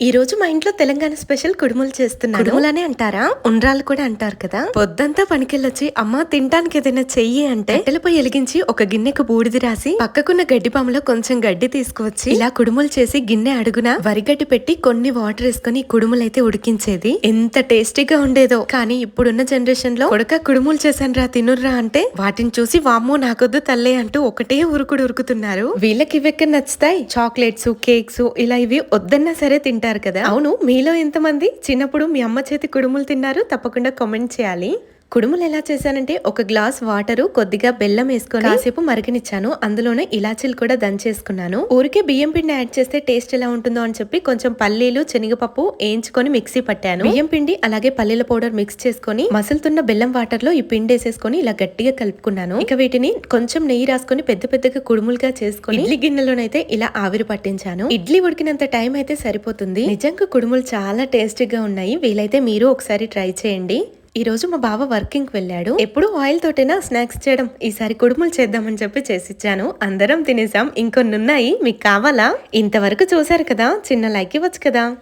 ఈ రోజు మా ఇంట్లో తెలంగాణ స్పెషల్ కుడుములు చేస్తున్నాను. కుడుములనే అంటారా? ఉండ్రాలు కూడా అంటారు కదా? పొద్దంతా పనికెళ్ళొచ్చి అమ్మ తినడానికి ఏదైనా చెయ్యి అంటే కట్టెలపై ఎలిగించి ఒక గిన్నెకు బూడిది రాసి పక్కకున్న గడ్డి పాములో కొంచెం గడ్డి తీసుకువచ్చి ఇలా కుడుములు చేసి గిన్నె అడుగున వరిగడ్డి పెట్టి కొన్ని వాటర్ వేసుకొని కుడుములైతే ఉడికించేది. ఎంత టేస్టీగా ఉండేదో. కానీ ఇప్పుడున్న జనరేషన్లో కొడక కుడుములు చేశాను రా తినుర్రా అంటే వాటిని చూసి వామ్మో నాకొద్దు తల్లే అంటూ ఒకటే ఉరుకుడు ఉరుకుతున్నారు. వీళ్ళకి ఇవెక్కడ నచ్చుతాయి? చాక్లెట్స్ కేక్స్ ఇలా ఇవి వద్దన్నా సరే తింటారు. కదా? అవును మీలో ఎంతమంది? చిన్నప్పుడు మీ అమ్మ చేతి కుడుములు తిన్నారు తప్పకుండా కామెంట్ చేయాలి. కుడుములు ఎలా చేశానంటే ఒక గ్లాస్ వాటరు కొద్దిగా బెల్లం వేసుకొని కాసేపు మరిగినిచ్చాను. అందులోనే ఇలాచీలు కూడా దంచేసుకున్నాను. ఊరికే బియ్యం పిండి యాడ్ చేస్తే టేస్ట్ ఎలా ఉంటుందో అని చెప్పి కొంచెం పల్లీలు శనగపప్పు వేయించుకొని మిక్సీ పట్టాను. బియ్యం పిండి అలాగే పల్లీల పౌడర్ మిక్స్ చేసుకొని మసులుతున్న బెల్లం వాటర్లో ఈ పిండి వేసేసుకొని ఇలా గట్టిగా కలుపుకున్నాను. ఇక వీటిని కొంచెం నెయ్యి రాసుకొని పెద్ద పెద్దగా కుడుములుగా చేసుకొని ఇడ్లీ గిన్నెలోనైతే ఇలా ఆవిరి పట్టించాను. ఇడ్లీ ఉడికినంత టైం అయితే సరిపోతుంది. నిజంగా కుడుములు చాలా టేస్టీగా ఉన్నాయి. వీలైతే మీరు ఒకసారి ట్రై చేయండి. ఈ రోజు మా బావ వర్కింగ్ వెళ్ళాడు. ఎప్పుడు ఆయిల్ తోటేనా స్నాక్స్ చేయడం ఈసారి కుడుములు చేద్దామని చెప్పి చేసిచ్చాను. అందరం తినేసాం. ఇంకొన్ని ఉన్నాయి మీకు కావాలా? ఇంతవరకు చూసారు కదా? చిన్న లైక్ ఇవ్వచ్చు కదా?